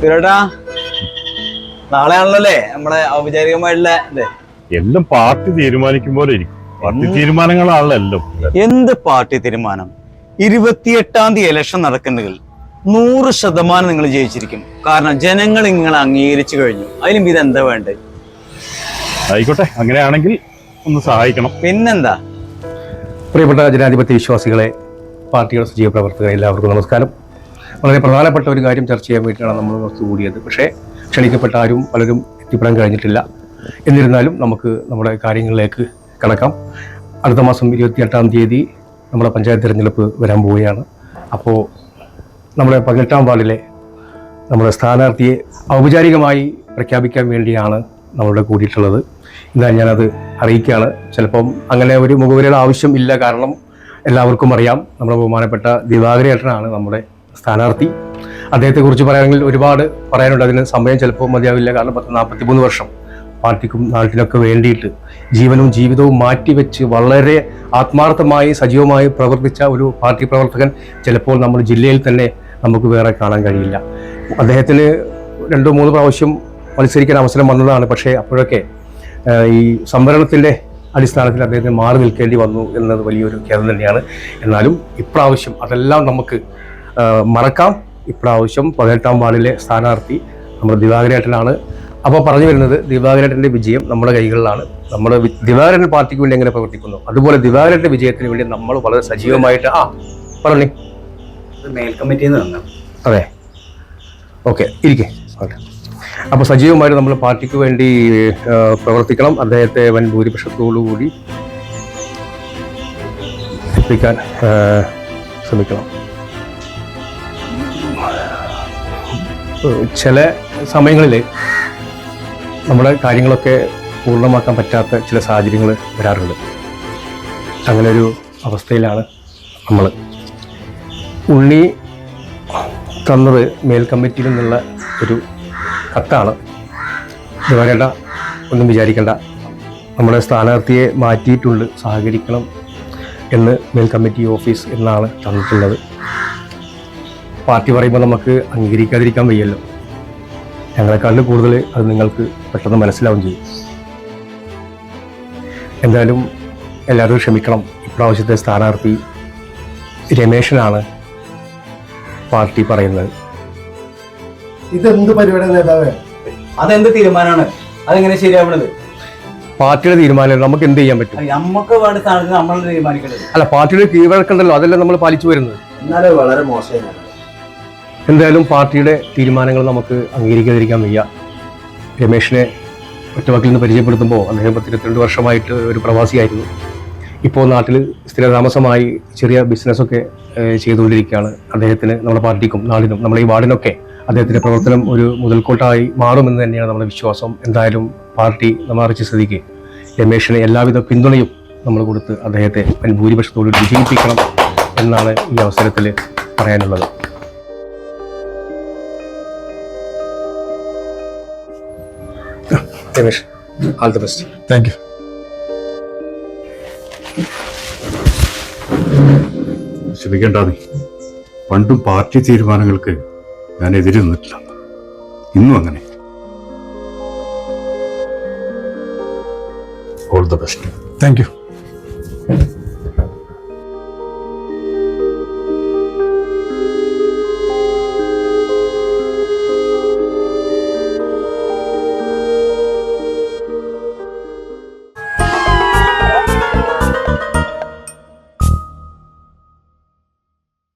സുരേട്ടാ നാളെയാണല്ലോ നമ്മളെ നമ്മുടെ ഔപചാരികമായിട്ടുള്ള ഇത്. എല്ലാം പാർട്ടി തീരുമാനിക്കും പോലെ ഇരിക്കും. പാർട്ടി തീരുമാനങ്ങളാണല്ലോ എന്ത് പാർട്ടി തീരുമാനം? ഇരുപത്തിയെട്ടാം തീയതി ഇലക്ഷൻ നടക്കുന്നെങ്കിൽ നൂറ് ശതമാനം നിങ്ങൾ ജയിച്ചിരിക്കും. കാരണം ജനങ്ങൾ നിങ്ങളെ അംഗീകരിച്ചു കഴിഞ്ഞു. അതിലും ഇതെന്താ വേണ്ടേ വേണ്ടത്? ആയിക്കോട്ടെ അങ്ങനെയാണെങ്കിൽ ഒന്ന് സഹായിക്കണം. പിന്നെന്താ? പ്രിയപ്പെട്ട ജനാധിപത്യ വിശ്വാസികളെ പാർട്ടിയുടെ സജീവ പ്രവർത്തകരെ എല്ലാവർക്കും നമസ്കാരം. വളരെ പ്രധാനപ്പെട്ട ഒരു കാര്യം ചർച്ച ചെയ്യാൻ വേണ്ടിയിട്ടാണ് നമ്മൾ ഒത്തുകൂടിയത് പക്ഷേ ക്ഷണിക്കപ്പെട്ട ആരും പലരും എത്തിപ്പെടാൻ കഴിഞ്ഞിട്ടില്ല. എന്നിരുന്നാലും നമുക്ക് നമ്മുടെ കാര്യങ്ങളിലേക്ക് കടക്കാം. അടുത്ത മാസം ഇരുപത്തിയെട്ടാം തീയതി നമ്മുടെ പഞ്ചായത്ത് തിരഞ്ഞെടുപ്പ് വരാൻ പോവുകയാണ്. അപ്പോൾ നമ്മുടെ പതിനെട്ടാം വാർഡിലെ നമ്മുടെ സ്ഥാനാർത്ഥിയെ ഔപചാരികമായി പ്രഖ്യാപിക്കാൻ വേണ്ടിയാണ് നമ്മളുടെ കൂടിയിട്ടുള്ളത്. എന്നാൽ ഞാനത് അറിയിക്കുകയാണ്. ചിലപ്പം അങ്ങനെ ഒരു മുഖവരയുടെ ആവശ്യം ഇല്ല. കാരണം എല്ലാവർക്കും അറിയാം. നമ്മുടെ ബഹുമാനപ്പെട്ട ദിവാകരേട്ടനാണ് നമ്മുടെ സ്ഥാനാർത്ഥി. അദ്ദേഹത്തെക്കുറിച്ച് പറയുകയാണെങ്കിൽ ഒരുപാട് പറയാനുണ്ട്. അതിന് സമയം ചിലപ്പോൾ മതിയാവില്ല. കാരണം പത്ത് നാൽപ്പത്തിമൂന്ന് വർഷം പാർട്ടിക്കും നാട്ടിനൊക്കെ വേണ്ടിയിട്ട് ജീവനും ജീവിതവും മാറ്റിവെച്ച് വളരെ ആത്മാർത്ഥമായി സജീവമായി പ്രവർത്തിച്ച ഒരു പാർട്ടി പ്രവർത്തകൻ ചിലപ്പോൾ നമ്മുടെ ജില്ലയിൽ തന്നെ നമുക്ക് വേറെ കാണാൻ കഴിയില്ല. അദ്ദേഹത്തിന് രണ്ടോ മൂന്ന് പ്രാവശ്യം മത്സരിക്കാൻ അവസരം വന്നതാണ്. പക്ഷേ അപ്പോഴൊക്കെ ഈ സംവരണത്തിന്റെ അടിസ്ഥാനത്തിൽ അദ്ദേഹത്തിന് മാറി നിൽക്കേണ്ടി വന്നു എന്നത് വലിയൊരു ഖേദം തന്നെയാണ്. എന്നാലും ഇപ്രാവശ്യം അതെല്ലാം നമുക്ക് മറക്കാം. ഇപ്രാവശ്യം പതിനെട്ടാം വാർഡിലെ സ്ഥാനാർത്ഥി നമ്മുടെ ദിവാകരേട്ടനാണ്. അപ്പോൾ പറഞ്ഞു വരുന്നത് ദിവാകരേട്ടന്റെ വിജയം നമ്മുടെ കൈകളിലാണ്. നമ്മൾ ദിവാകരൻ പാർട്ടിക്ക് വേണ്ടി എങ്ങനെ പ്രവർത്തിക്കുന്നു? അതുപോലെ ദിവാകരന്റെ വിജയത്തിന് വേണ്ടി നമ്മൾ വളരെ സജീവമായിട്ട് ആ പറഞ്ഞു. മേൽ കമ്മിറ്റിയിൽ നിന്ന് അതെ. ഓക്കെ ഇരിക്കേ. ഓക്കെ. അപ്പോൾ സജീവമായിട്ട് നമ്മൾ പാർട്ടിക്ക് വേണ്ടി പ്രവർത്തിക്കണം. അദ്ദേഹത്തെ വൻ ഭൂരിപക്ഷത്തോടുകൂടി എത്തിക്കാൻ ശ്രമിക്കണം. ചില സമയങ്ങളിൽ നമ്മുടെ കാര്യങ്ങളൊക്കെ പൂർണമാക്കാൻ പറ്റാത്ത ചില സാഹചര്യങ്ങൾ വരാറുണ്ട്. അങ്ങനെ ഒരു അവസ്ഥയിലാണ് നമ്മൾ ഉണ്ണി തന്നത് മേൽ കമ്മിറ്റിയിൽ നിന്നുള്ള ഒരു കത്താണ്. ഇത് വരേണ്ട ഒന്നും വിചാരിക്കേണ്ട. നമ്മുടെ സ്ഥാനാർത്ഥിയെ മാറ്റിയിട്ടുണ്ട് സഹകരിക്കണം എന്ന് മേൽ കമ്മിറ്റി ഓഫീസ് എന്നാണ് തന്നിട്ടുള്ളത്. പാർട്ടി പറയുമ്പോൾ നമുക്ക് അംഗീകരിക്കാതിരിക്കാൻ വയ്യല്ലോ. ഞങ്ങളെക്കാളിൽ കൂടുതൽ അത് നിങ്ങൾക്ക് പെട്ടെന്ന് മനസ്സിലാവും ചെയ്യും. എന്തായാലും എല്ലാവരും ക്ഷമിക്കണം. ഇപ്രാവശ്യത്തെ സ്ഥാനാർത്ഥി രമേശനാണ് പാർട്ടി പറയുന്നത്. ഇതെന്ത് പരിപാടി നേതാവേ? അതെന്ത് തീരുമാനമാണ്? അതെങ്ങനെ ശരിയാവണത്? പാർട്ടിയുടെ തീരുമാനം നമുക്ക് എന്ത് ചെയ്യാൻ പറ്റും? നമുക്ക് വേണ്ട സ്ഥാനത്ത് നമ്മൾ തീരുമാനിക്കണം അല്ല പാർട്ടിയുടെ കീഴ്വഴക്കുണ്ടല്ലോ അതല്ലേ നമ്മൾ പാലിച്ചു വരുന്നത്? എന്നാലും വളരെ മോശമായി എന്തായാലും പാർട്ടിയുടെ തീരുമാനങ്ങൾ നമുക്ക് അംഗീകരിക്കാതിരിക്കാൻ വയ്യ. രമേഷിനെ ഒറ്റവാക്കിൽ നിന്ന് പരിചയപ്പെടുത്തുമ്പോൾ അദ്ദേഹം പത്തിരുപത്തിരണ്ട് വർഷമായിട്ട് ഒരു പ്രവാസിയായിരുന്നു. ഇപ്പോൾ നാട്ടിൽ സ്ഥിരതാമസമായി ചെറിയ ബിസിനസ്സൊക്കെ ചെയ്തുകൊണ്ടിരിക്കുകയാണ്. അദ്ദേഹത്തിന് നമ്മുടെ പാർട്ടിക്കും നാടിനും നമ്മുടെ ഈ വാർഡിനൊക്കെ അദ്ദേഹത്തിന്റെ പ്രവർത്തനം ഒരു മുതൽക്കോട്ടായി മാറുമെന്ന് തന്നെയാണ് നമ്മുടെ വിശ്വാസം. എന്തായാലും പാർട്ടി നമ്മൾ അറിയിച്ച സ്ഥിതിക്ക് രമേഷിന് എല്ലാവിധ പിന്തുണയും നമ്മൾ കൊടുത്ത് അദ്ദേഹത്തെ ഭൂരിപക്ഷത്തോട് വിജയിപ്പിക്കണം എന്നാണ് ഈ അവസരത്തിൽ പറയാനുള്ളത്. Ramesh all the best thank you ശ്രമിക്കേണ്ട നീ പണ്ടും പാർട്ടി തീരുമാനങ്ങൾക്ക് ഞാൻ എതിരെ നിന്നിട്ടില്ല. ഇന്നും അങ്ങനെ. All the best thank you